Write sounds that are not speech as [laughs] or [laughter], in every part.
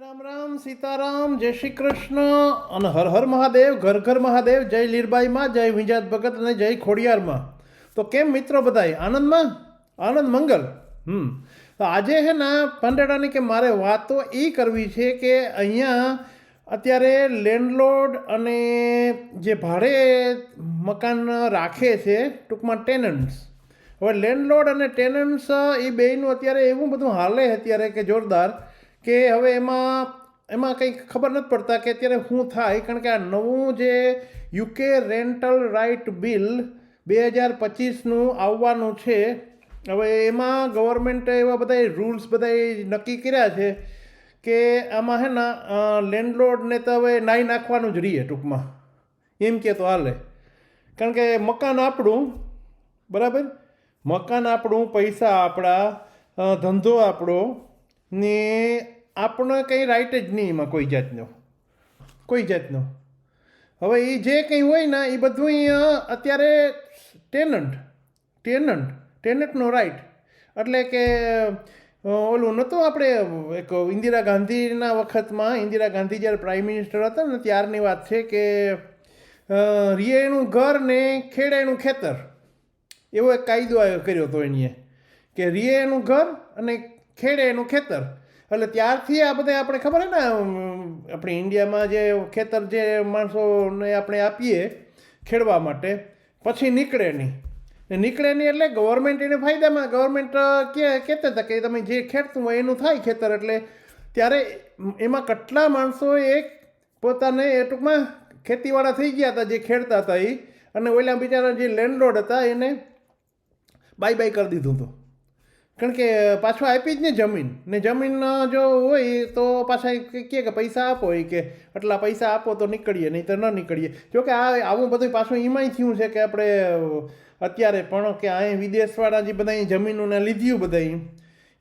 રામ રામ, સીતારામ, જય શ્રી કૃષ્ણ. અને હર હર મહાદેવ, ઘર ઘર મહાદેવ, જય લીરબાઈમાં, જય વિજાત ભગત અને જય ખોડિયારમાં. તો કેમ મિત્રો બધાય? આનંદમાં? આનંદ મંગલ. હમ. તો આજે હે ને પંડેડાની કે મારે વાત તો એ કરવી છે કે અહીંયા અત્યારે લેન્ડલોડ અને જે ભાડે મકાન રાખે છે, ટૂંકમાં ટેનન્ટ્સ. હવે લેન્ડલોડ અને ટેનન્ટ્સ એ બેયનું અત્યારે એવું બધું હાલે અત્યારે કે જોરદાર કે હવે એમાં એમાં કંઈક ખબર નથી પડતા કે અત્યારે શું થાય, કારણ કે આ નવું જે યુકે રેન્ટલ રાઇટ બિલ બે હજાર પચીસનું આવવાનું છે, હવે એમાં ગવર્મેન્ટે એવા બધા રૂલ્સ બધા નક્કી કર્યા છે કે આમાં હે ને લેન્ડલોર્ડને તો હવે નાઈ નાખવાનું જ રહીએ ટૂંકમાં. એમ કે તો હાલે. કારણ કે મકાન આપણું, બરાબર? મકાન આપણું, પૈસા આપણા ધંધો આપણો ને આપણો કંઈ રાઈટ જ નહીં એમાં કોઈ જાતનો. કોઈ જાતનો. હવે એ જે કંઈ હોય ને એ બધું અહીંયા અત્યારે ટેનન્ટ ટેનન્ટ ટેનન્ટનો રાઈટ એટલે કે ઓલું નહોતું આપણે એક ઇન્દિરા ગાંધીના વખતમાં, ઇન્દિરા ગાંધી જ્યારે પ્રાઇમ મિનિસ્ટર હતા ને ત્યારની વાત છે કે રિયેનું ઘર ને ખેડેનું ખેતર. એવો એક કાયદો કર્યો હતો એણીએ કે રીએ એનું ઘર અને ખેડે એનું ખેતર. એટલે ત્યારથી આ બધા આપણે ખબર ને આપણે ઇન્ડિયામાં જે ખેતર જે માણસોને આપણે આપીએ ખેડવા માટે, પછી નીકળે નહીં. નીકળે નહીં એટલે ગવર્મેન્ટ એને ફાયદામાં ગવર્મેન્ટ કે, કહેતા હતા કે તમે જે ખેડતું હોય એનું થાય ખેતર એટલે ત્યારે એમાં કેટલા માણસો એક પોતાને એ ટૂંકમાં ખેતીવાળા થઈ ગયા હતા જે ખેડતા હતા એ અને ઓલા બિચારા જે લેન્ડલોડ હતા એને બાય બાય કરી દીધું હતું. કારણ કે પાછું આપી જ ને જમીન. ને જમીન જો હોય તો પાછા કહે કે પૈસા આપો એ કે, આટલા પૈસા આપો તો નીકળીએ, નહીં તો ન નીકળીએ. જો કે આ આવું બધું પાછું એમાંય થયું છે કે આપણે અત્યારે પણ કે અહીં વિદેશવાળા જે બધા જમીનોને લીધ્યું બધા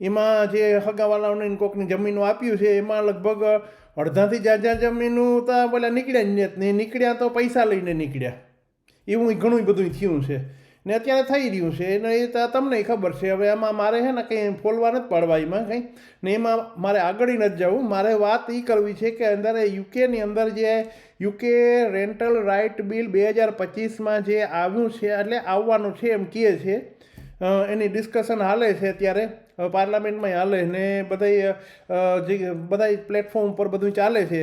એમાં જે હગાવાલાઓને કોકની જમીનો આપ્યું છે, એમાં લગભગ અડધાથી જાજા જમીનું તો બોલા નીકળ્યા જ નહીં નીકળ્યા તો પૈસા લઈને નીકળ્યા. એવું ઘણું બધું થયું છે. ને અત્યારે થઈ રહ્યું છે. ને એ તમને ખબર છે. હવે આમાં મારે છે ને કંઈ ફોલવા નથી પડવા એમાં કંઈ. ને એમાં મારે આગળ નથી જવું. મારે વાત એ કરવી છે કે અંદર યુકેની અંદર જે યુકે રેન્ટલ રાઇટ બિલ બે હજાર પચીસમાં જે આવ્યું છે, એટલે આવવાનું છે એમ કહે છે. એની ડિસ્કશન હાલે છે અત્યારે. પાર્લામેન્ટમાં હાલે ને બધા જે બધા પ્લેટફોર્મ ઉપર બધું ચાલે છે.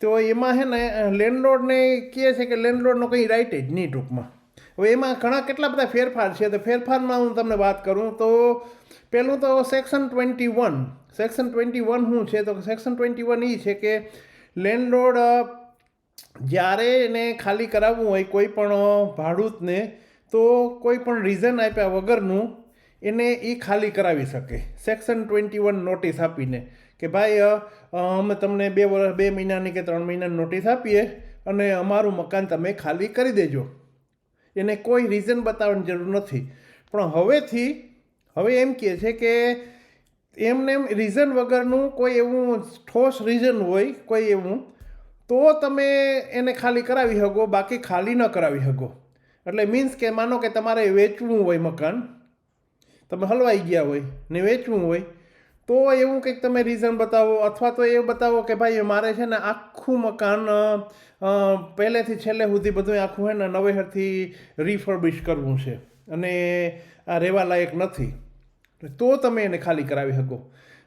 તો એમાં છે ને લેન્ડલોડને કહે છે કે લેન્ડલોડનો કંઈ રાઇટ જ નહીં ટૂંકમાં. હવે એમાં ઘણા કેટલા બધા ફેરફાર છે? તો ફેરફારમાં હું તમને વાત કરું તો પહેલું તો section twenty one section twenty one શું છે? તો સેક્શન ટ્વેન્ટી વન એ છે કે લેન્ડલોડ જ્યારે એને ખાલી કરાવવું હોય કોઈ પણ ભાડૂતને, તો કોઈ પણ રીઝન આપ્યા વગરનું એને એ ખાલી કરાવી શકે. સેક્શન ટ્વેન્ટી વન નોટિસ આપીને કે ભાઈ અમે તમને બે વર્ષ બે મહિનાની કે ત્રણ મહિનાની નોટિસ આપીએ અને અમારું મકાન તમે ખાલી કરી દેજો. એને કોઈ રીઝન બતાવવાની જરૂર નથી. પણ હવેથી, હવે એમ કહે છે કે એમને એમ રીઝન વગરનું કોઈ એવું ઠોસ રીઝન હોય, કોઈ એવું, તો તમે એને ખાલી કરાવી શકો, બાકી ખાલી ન કરાવી શકો. એટલે મીન્સ કે માનો કે તમારે વેચવું હોય મકાન, તમે હલવાઈ ગયા હોય ને વેચવું હોય તો એવું કંઈક તમે રીઝન બતાવો, અથવા તો એ બતાવો કે ભાઈ મારે છે ને આખું મકાન પહેલેથી છેલ્લે સુધી બધું આખું હે ને નવેહરથી રિફર્બિશ કરવું છે અને આ રહેવા લાયક નથી. તો તમે એને ખાલી કરાવી શકો.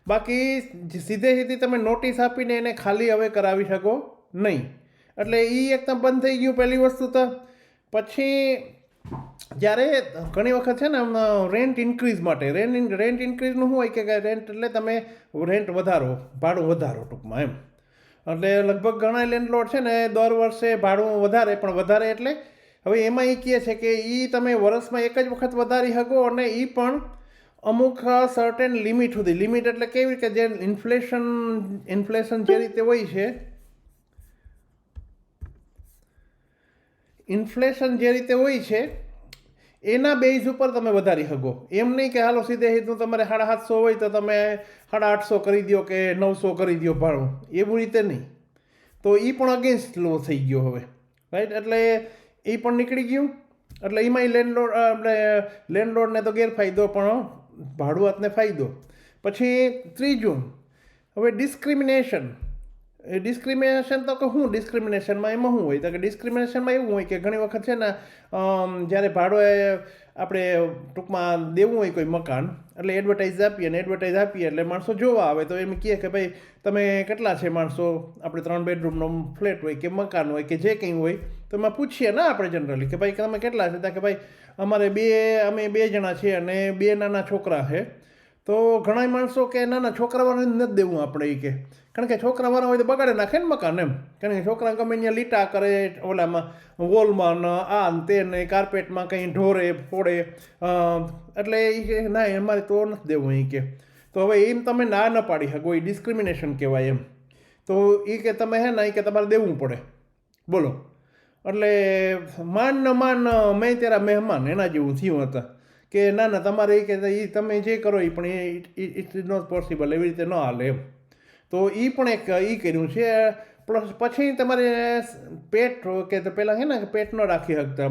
બાકી સીધે સીધી તમે નોટિસ આપીને એને ખાલી હવે કરાવી શકો નહીં. એટલે એ એકદમ બંધ થઈ ગયું પહેલી વસ્તુ તો. પછી જ્યારે ઘણી વખત છે ને રેન્ટ ઇન્ક્રીઝ માટે રેન્ટ રેન્ટ ઇન્ક્રીઝનું શું હોય કે રેન્ટ એટલે તમે રેન્ટ વધારો, ભાડું વધારો ટૂંકમાં એમ. એટલે લગભગ ઘણા લેન્ડલોડ છે ને દર વર્ષે ભાડું વધારે, પણ વધારે એટલે હવે એમાં એ કહે છે કે એ તમે વર્ષમાં એક જ વખત વધારી શકો અને એ પણ અમુક સર્ટેન લિમિટ સુધી. લિમિટ એટલે કેવી કે જે ઇન્ફ્લેશન ઇન્ફ્લેશન જે રીતે હોય છે ઇન્ફ્લેશન જે રીતે હોય છે એના બેઝ ઉપર તમે વધારી શકો. એમ નહીં કે હાલો સીધે સીધું તમારે સાડા સાતસો હોય તો તમે સાડા આઠસો કરી દો કે નવસો કરી દો ભાડું. એવું રીતે નહીં. તો એ પણ અગેન્સ્ટ લો થઈ ગયો હવે. રાઈટ એટલે એ પણ નીકળી ગયું. એટલે એમાંય લેન્ડલોડ આપણે લેન્ડલોડને તો ગેરફાયદો, પણ ભાડુઆતને ફાયદો. પછી ત્રીજું, હવે ડિસ્ક્રિમિનેશન ડિસ્ક્રિમિનેશન તો કે શું ડિસ્ક્રિમિનેશનમાં એમાં શું હોય? તો કે ડિસ્ક્રિમિનેશનમાં એવું હોય કે ઘણી વખત છે ને જ્યારે ભાડોએ આપણે ટૂંકમાં દેવું હોય કોઈ મકાન, એટલે એડવર્ટાઇઝ આપીએ અને એડવર્ટાઇઝ આપીએ એટલે માણસો જોવા આવે, તો એમ કહે કે ભાઈ, તમે કેટલા છે માણસો? આપણે ત્રણ બેડરૂમનો ફ્લેટ હોય કે મકાન હોય કે જે કંઈ હોય. તો એમાં પૂછીએ ને આપણે જનરલી કે ભાઈ, તમે કેટલા છે? ત્યાં કે ભાઈ, અમારે બે, અમે બે જણા છીએ અને બે નાના છોકરા છે. તો ઘણા માણસો કે, નાના છોકરાઓને નથી દેવું આપણે એ કે. કારણ કે છોકરા મારા હોય તો બગાડે નાખે ને મકાન એમ કારણ કે છોકરા ગમે અહીંયા લીટા કરે ઓલામાં વોલમાં ને આ ને તે ને કાર્પેટમાં કંઈ ઢોરે ફોડે એટલે એ ના અમારે તો નથી દેવું એ કે તો હવે એમ તમે ના ન પાડી શકો એ ડિસ્ક્રિમિનેશન કહેવાય એમ તો એ કે તમે હે ને એ કે તમારે દેવું પડે બોલો એટલે માન ન માન મેં તેરા મહેમાન એના જેવું થયું હતા કે ના ના તમારે એ કે તમે જે કરો એ પણ એ ઇટ ઇઝ નોટ પોસિબલ એવી રીતે ન હાલે એમ તો એ પણ એક એ કર્યું છે. પ્લસ પછી તમારે પેટ કે તો પહેલાં છે ને પેટ ન રાખી શકતા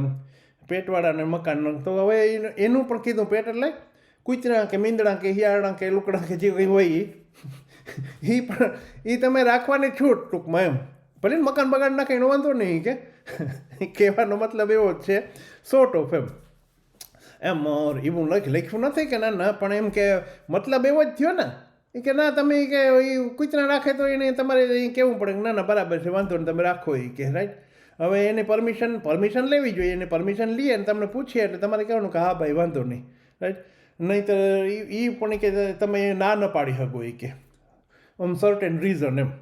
પેટવાળાને મકાન તો હવે એનું- પણ કીધું પેટ એટલે કૂતરા કે મીંદડા કે હિયાળા કે લુકડા કે જે કંઈ હોય એ [laughs] પણ એ તમે રાખવાની છૂટ ટૂંકમાં એમ. ભલે મકાન બગાડ નાખે, એનો વાંધો નહીં કે. [laughs] કહેવાનો મતલબ એવો જ છે. સોર્ટ ઓફ એમ. એમ એવું લખ, લખ્યું નથી કે ના ના, પણ એમ કે મતલબ એવો જ થયો ને એ કે ના, તમે કે એ કૂતરા રાખે તો એને તમારે ઈ કહેવું પડે કે ના ના, બરાબર છે, વાંધો નહીં, તમે રાખો એ કે રાઈટ હવે એને પરમિશન પરમિશન લેવી જોઈએ, એને પરમિશન લઈએ અને તમને પૂછીએ એટલે તમારે કહેવાનું કે હા ભાઈ, વાંધો નહીં રાઈટ નહીં તો એ પણ કે તમે ના ન પાડી શકો એ કે, આમ સર્ટેન રીઝન એમ.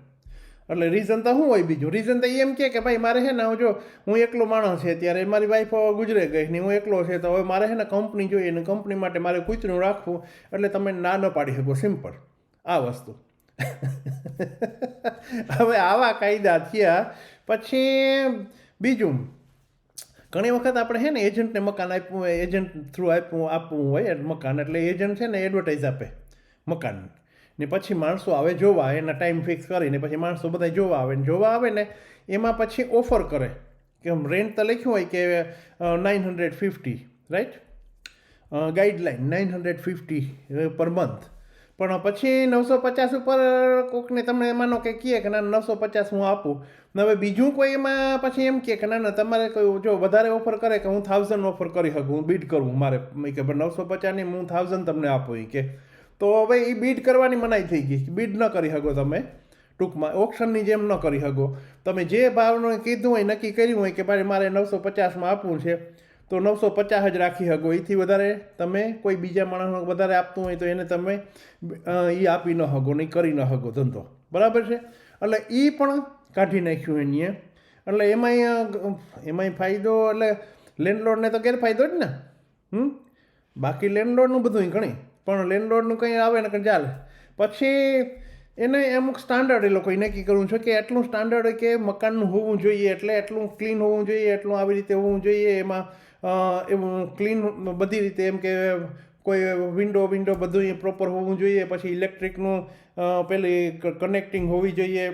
એટલે રીઝન તો શું હોય બીજું? રીઝન તો એમ કે કે ભાઈ, મારે છે ને હું જો, હું એકલો માણસ છે ત્યારે મારી વાઈફ ગુજરે ગઈ ને હું એકલો છે, તો હવે મારે છે ને કંપની જોઈએ ને કંપની માટે મારે કૂતરું રાખવું, એટલે તમે ના ન પાડી શકો સિમ્પલ આ વસ્તુ. હવે આવા કાયદા થયા, પછી બીજું, ઘણી વખત આપણે છે ને એજન્ટને મકાન આપ્યું હોય, એજન્ટ થ્રુ આપ્યું, આપવું હોય મકાન, એટલે એજન્ટ છે ને એડવર્ટાઇઝ આપે મકાન. ને પછી માણસો આવે જોવા, એના ટાઈમ ફિક્સ કરીને પછી માણસો બધા જોવા આવે ને જોવા આવે ને એમાં પછી ઓફર કરે. કે રેન્ટ તો લખ્યું હોય કે nine hundred fifty right guideline nine hundred fifty per month પણ પછી નવસો પચાસ ઉપર કોકને તમે માનો કે કહે કે ના નવસો પચાસ હું આપું. હવે બીજું કોઈ એમાં પછી એમ કહે કે ના ના, તમારે કોઈ જો વધારે ઓફર કરે કે હું થાઉઝન્ડ ઓફર કરી શકું, હું બીડ કરું મારે. કે નવસો પચાસની હું થાઉઝન્ડ તમને આપું એ કે. તો હવે એ બીડ કરવાની મનાઈ થઈ ગઈ. બીડ ન કરી શકો તમે. ટૂંકમાં ઓપ્શનની જેમ ન કરી શકો. તમે જે ભાવનું કીધું હોય, નક્કી કર્યું હોય કે ભાઈ મારે નવસો પચાસમાં આપવું છે તો નવસો પચાસ જ રાખી શકો. એથી વધારે તમે કોઈ બીજા માણસને વધારે આપતું હોય તો એને તમે એ આપી ન શકો, નહીં કરી ન શકો ધંધો. બરાબર છે? એટલે એ પણ કાઢી નાખ્યું એનીએ એટલે એમાંય એમાંય ફાયદો, એટલે લેન્ડલોડને તો ગેરફાયદો જ ને. હમ? બાકી લેન્ડલોડનું બધું ઘણી. પણ લેન્ડલોડનું કંઈ આવે ને કંઈ ચાલે. પછી એને અમુક સ્ટાન્ડર્ડ એ લોકોએ નક્કી કરવું છે કે એટલું સ્ટાન્ડર્ડ કે મકાનનું હોવું જોઈએ, એટલે એટલું ક્લીન હોવું જોઈએ, એટલું આવી રીતે હોવું જોઈએ, એમાં એવું ક્લીન બધી રીતે એમ કે કોઈ વિન્ડો વિન્ડો બધું પ્રોપર હોવું જોઈએ, પછી ઇલેક્ટ્રિકનું પેલી કનેક્ટિંગ હોવી જોઈએ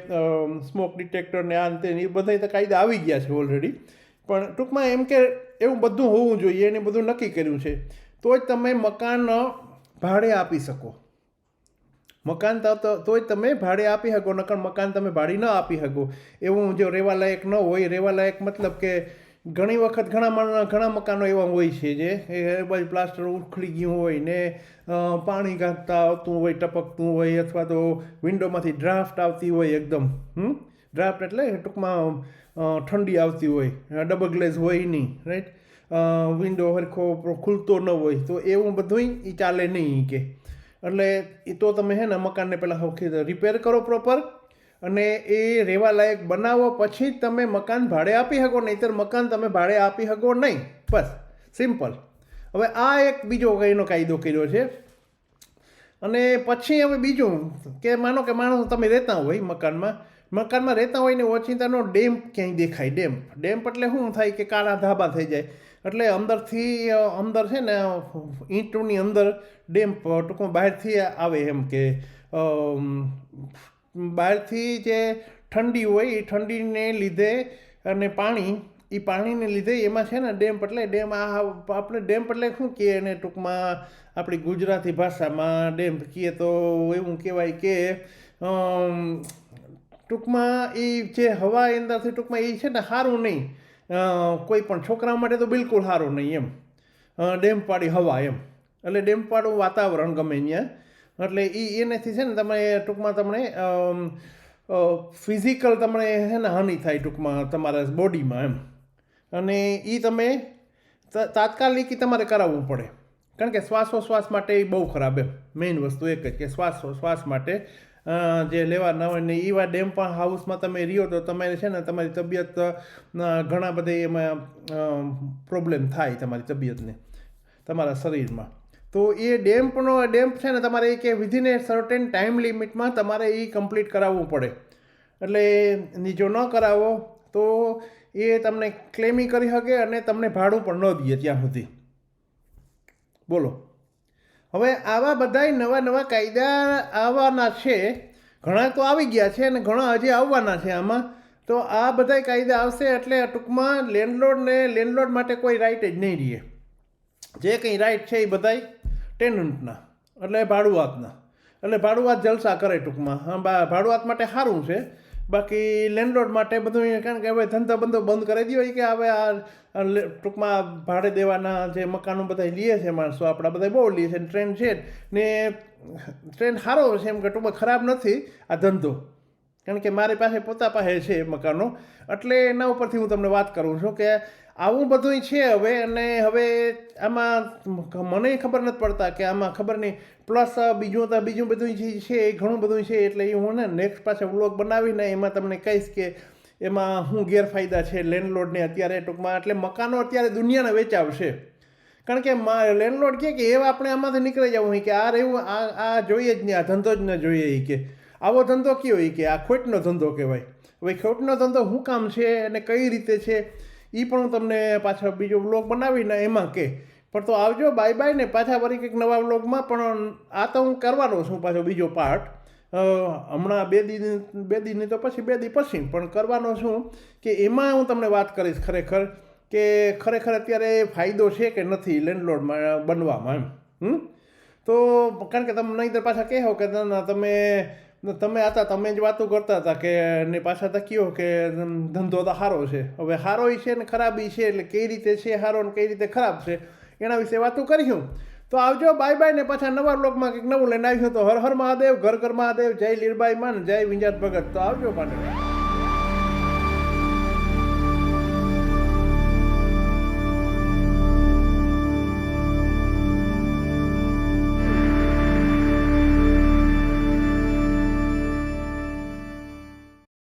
સ્મોક ડિટેક્ટર ને આ તે એ બધા તો કાયદા આવી ગયા છે ઓલરેડી પણ ટૂંકમાં એમ કે એવું બધું હોવું જોઈએ એને બધું નક્કી કર્યું છે. તો જ તમે મકાન ભાડે આપી શકો. મકાન તો, તોય તમે ભાડે આપી શકો, નકર મકાન તમે ભાડે ન આપી શકો. એવું જો રહેવાલાયક ન હોય, રહેવાલાયક મતલબ કે ઘણી વખત ઘણા ઘણા મકાનો એવા હોય છે જે, એ બાજુ પ્લાસ્ટર ઉખડી ગયું હોય ને પાણી ગાંકતા આવતું હોય, ટપકતું હોય અથવા તો વિન્ડોમાંથી ડ્રાફ્ટ આવતી હોય એકદમ, હમ? ડ્રાફ્ટ એટલે ટૂંકમાં ઠંડી આવતી હોય ડબલ ગ્લેઝ હોય નહીં રાઈટ વિન્ડો હરખો ખુલતો ન હોય, તો એવું બધુંય એ ચાલે નહીં કે. એટલે એ તો તમે હે ને મકાનને પહેલાં રિપેર કરો પ્રોપર અને એ રહેવા લાયક બનાવો પછી જ તમે મકાન ભાડે આપી શકો, નહીંતર મકાન તમે ભાડે આપી શકો નહીં. બસ, સિમ્પલ. હવે આ એક બીજો એનો કાયદો કર્યો છે. અને પછી હવે બીજું, કે માનો કે માણસ તમે રહેતા હોય મકાનમાં મકાનમાં રહેતા હોય ને ઓચિંતાનો ડેમ્પ ક્યાંય દેખાય ડેમ્પ ડેમ્પ એટલે શું થાય કે કાળા ધાબા થઈ જાય. એટલે અંદરથી અંદર છે ને ઈંટોની અંદર ડેમ્પ ટૂંકમાં બહારથી આવે એમ કે બહારથી જે ઠંડી હોય એ ઠંડીને લીધે અને પાણી એ પાણીને લીધે એમાં છે ને ડેમ એટલે ડેમ આ આપણે ડેમ એટલે શું કહીએ એને ટૂંકમાં? આપણી ગુજરાતી ભાષામાં ડેમ કહીએ તો એવું કહેવાય કે ટૂંકમાં એ જે હવા અંદરથી ટૂંકમાં એ છે ને સારું નહીં. કોઈ પણ છોકરા માટે તો બિલકુલ સારું નહીં એમ. ડેમ પાડી હવા એમ. એટલે ડેમપાડું વાતાવરણ ગમે ત્યાં એટલે એ એનાથી છે ને તમે ટૂંકમાં તમને ફિઝિકલ તમને છે ને હાનિ થાય ટૂંકમાં તમારા બોડીમાં એમ. અને એ તમે તાત્કાલિક તમારે કરાવવું પડે. કારણ કે શ્વાસોશ્વાસ માટે એ બહુ ખરાબ એમ. મેઇન વસ્તુ એક જ કે શ્વાસોશ્વાસ માટે જે લેવા ન હોય ને એવા ડેમ પણ હાઉસમાં તમે રહ્યો તો તમારે છે ને તમારી તબિયત ઘણા બધા એમાં પ્રોબ્લેમ થાય તમારી તબિયતને, તમારા શરીરમાં. તો એ ડેમ્પનો ડેમ્પ છે ને તમારે એ કે વિધિન એ સર્ટેન ટાઈમ લિમિટમાં તમારે એ કમ્પ્લીટ કરાવવું પડે. એટલે જો ન કરાવો, તો એ તમને ક્લેમી કરી શકે અને તમને ભાડું પણ ન દે ત્યાં સુધી. બોલો. હવે આવા બધાય નવા નવા કાયદા આવવાના છે. ઘણા તો આવી ગયા છે અને ઘણા હજી આવવાના છે આમાં. તો આ બધાય કાયદા આવશે એટલે ટૂંકમાં લેન્ડલોડને લેન્ડલોડ માટે કોઈ રાઇટ જ નહીં રહે. જે કંઈ રાઇટ છે એ બધાય ટેનન્ટના, એટલે ભાડુઆતના. એટલે ભાડુઆત જલસા કરે ટૂંકમાં. ભાડુઆત માટે સારું છે. બાકી લેન્ડલોડ માટે બધું કારણ કે હવે ધંધો બંધો બંધ કરી દીધો કે હવે આ ટૂંકમાં ભાડે દેવાના જે મકાનો બધા લે છે, માણસો આપણા બધા બહુ લે છે ટ્રેન છે ને ટ્રેન સારો છે એમ કે ટૂંકમાં ખરાબ નથી આ ધંધો. કારણ કે મારી પાસે પોતા પાસે છે મકાનો. એટલે એના ઉપરથી હું તમને વાત કરું છું કે આવું બધું છે હવે અને હવે આમાં મને ખબર નથી પડતા કે આમાં ખબર નહીં. પ્લસ બીજું તો બીજું બધું જે છે એ ઘણું બધું છે એટલે એ હું ને નેક્સ્ટ પાછા વ્લોગ બનાવીને એમાં તમને કહીશ કે એમાં શું ગેરફાયદા છે લેન્ડલોડને અત્યારે ટૂંકમાં. એટલે મકાનો અત્યારે દુનિયાને વેચાવશે. કારણ કે લેન્ડલોડ કહે કે એવા આપણે આમાંથી નીકળી જવું હોય કે આ રહેવું, આ આ જોઈએ જ નહીં, આ ધંધો જ ન જોઈએ એ કે. આવો ધંધો કયો એ કે? આ ખોટનો ધંધો કહેવાય. હવે ખોટનો ધંધો શું કામ છે અને કઈ રીતે છે? એ પણ હું તમને પાછા બીજો બ્લોગ બનાવીને એમાં કે, પણ તો આવજો બાય બાય ને પાછા વળી કંઈક નવા બ્લોગમાં પણ આ તો હું કરવાનો છું પાછો બીજો પાર્ટ હમણાં બે દી, બે દીની તો પછી, બે દી પછી, પણ કરવાનો છું કે એમાં હું તમને વાત કરીશ ખરેખર કે ખરેખર અત્યારે ફાયદો છે કે નથી લેન્ડલોડમાં બનવામાં એમ? હમ? તો કારણ કે તમે નહીં પાછા કહેવો કે તમે તમે હતા તમે જ વાતો કરતા હતા કે ને પાછા તો કયો કે ધંધો તો સારો છે. હવે સારો છે ને ખરાબી છે એટલે કઈ રીતે છે સારો ને કઈ રીતે ખરાબ છે, એના વિશે વાતો કરીશું. તો આવજો બાય બાય ને પાછા નવા લોકમાં કંઈક નવું લઈને આવીશું તો હર હર મહાદેવ, ઘર ઘર મહાદેવ, જય લીરબાઈ માન, જય વિંજાત ભગત. તો આવજો પાછા.